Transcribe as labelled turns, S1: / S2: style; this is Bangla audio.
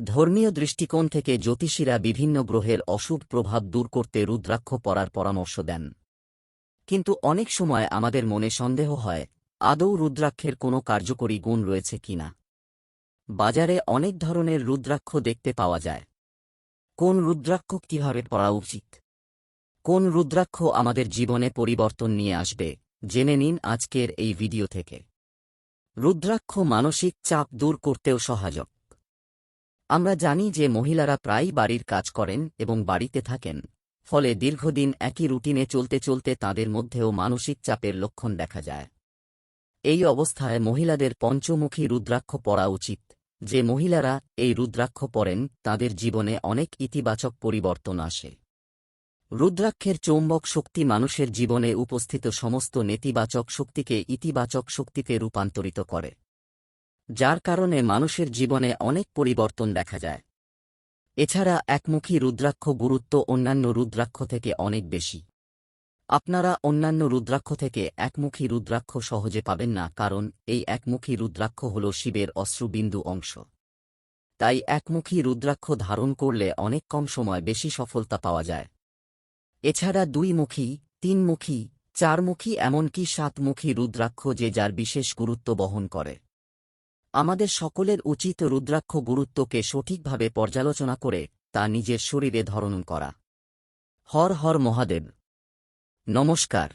S1: ধর্মীয় দৃষ্টিকোণ থেকে জ্যোতিষীরা বিভিন্ন গ্রহের অশুভ প্রভাব দূর করতে রুদ্রাক্ষ পরার পরামর্শ দেন। কিন্তু অনেক সময় আমাদের মনে সন্দেহ হয়, আদৌ রুদ্রাক্ষের কোনো কার্যকরী গুণ রয়েছে কিনা বাজারে অনেক ধরনের রুদ্রাক্ষ দেখতে পাওয়া যায়। কোন রুদ্রাক্ষ কীভাবে পরা উচিত? কোন রুদ্রাক্ষ আমাদের জীবনে পরিবর্তন নিয়ে আসবে? জেনে নিন আজকের এই ভিডিও থেকে। রুদ্রাক্ষ মানসিক চাপ দূর করতেও সহায়ক। আমরা জানি যে মহিলারা প্রায়ই বাড়ির কাজ করেন এবং বাড়িতে থাকেন, ফলে দীর্ঘদিন একই রুটিনে চলতে চলতে তাদের মধ্যেও মানসিক চাপের লক্ষণ দেখা যায়। এই অবস্থায় মহিলাদের পঞ্চমুখী রুদ্রাক্ষ পরা উচিত, যে মহিলারা এই রুদ্রাক্ষ পরেন, তাদের জীবনে অনেক ইতিবাচক পরিবর্তন আসে। রুদ্রাক্ষের চৌম্বক শক্তি মানুষের জীবনে উপস্থিত সমস্ত নেতিবাচক শক্তিকে ইতিবাচক শক্তিতে রূপান্তরিত করে। যার কারণে মানুষের জীবনে অনেক পরিবর্তন দেখা যায়। এছাড়া একমুখী রুদ্রাক্ষ গুরুত্ব অন্যান্য রুদ্রাক্ষ থেকে অনেক বেশি। আপনারা অন্যান্য রুদ্রাক্ষ থেকে একমুখী রুদ্রাক্ষ সহজে পাবেন না কারণ এই একমুখী রুদ্রাক্ষ হল শিবের অশ্রুবিন্দু অংশ। তাই একমুখী রুদ্রাক্ষ ধারণ করলে অনেক কম সময় বেশি সফলতা পাওয়া যায়। এছাড়া দুইমুখী, তিনমুখী, চারমুখী এমনকি সাতমুখী রুদ্রাক্ষ যে যার বিশেষ গুরুত্ব বহন করে। আমাদের সকলের উচিত রুদ্রাক্ষ গুরুত্বকে সঠিকভাবে পর্যালোচনা করে তা নিজের শরীরে ধরণ করা। হর হর মহাদেব। নমস্কার।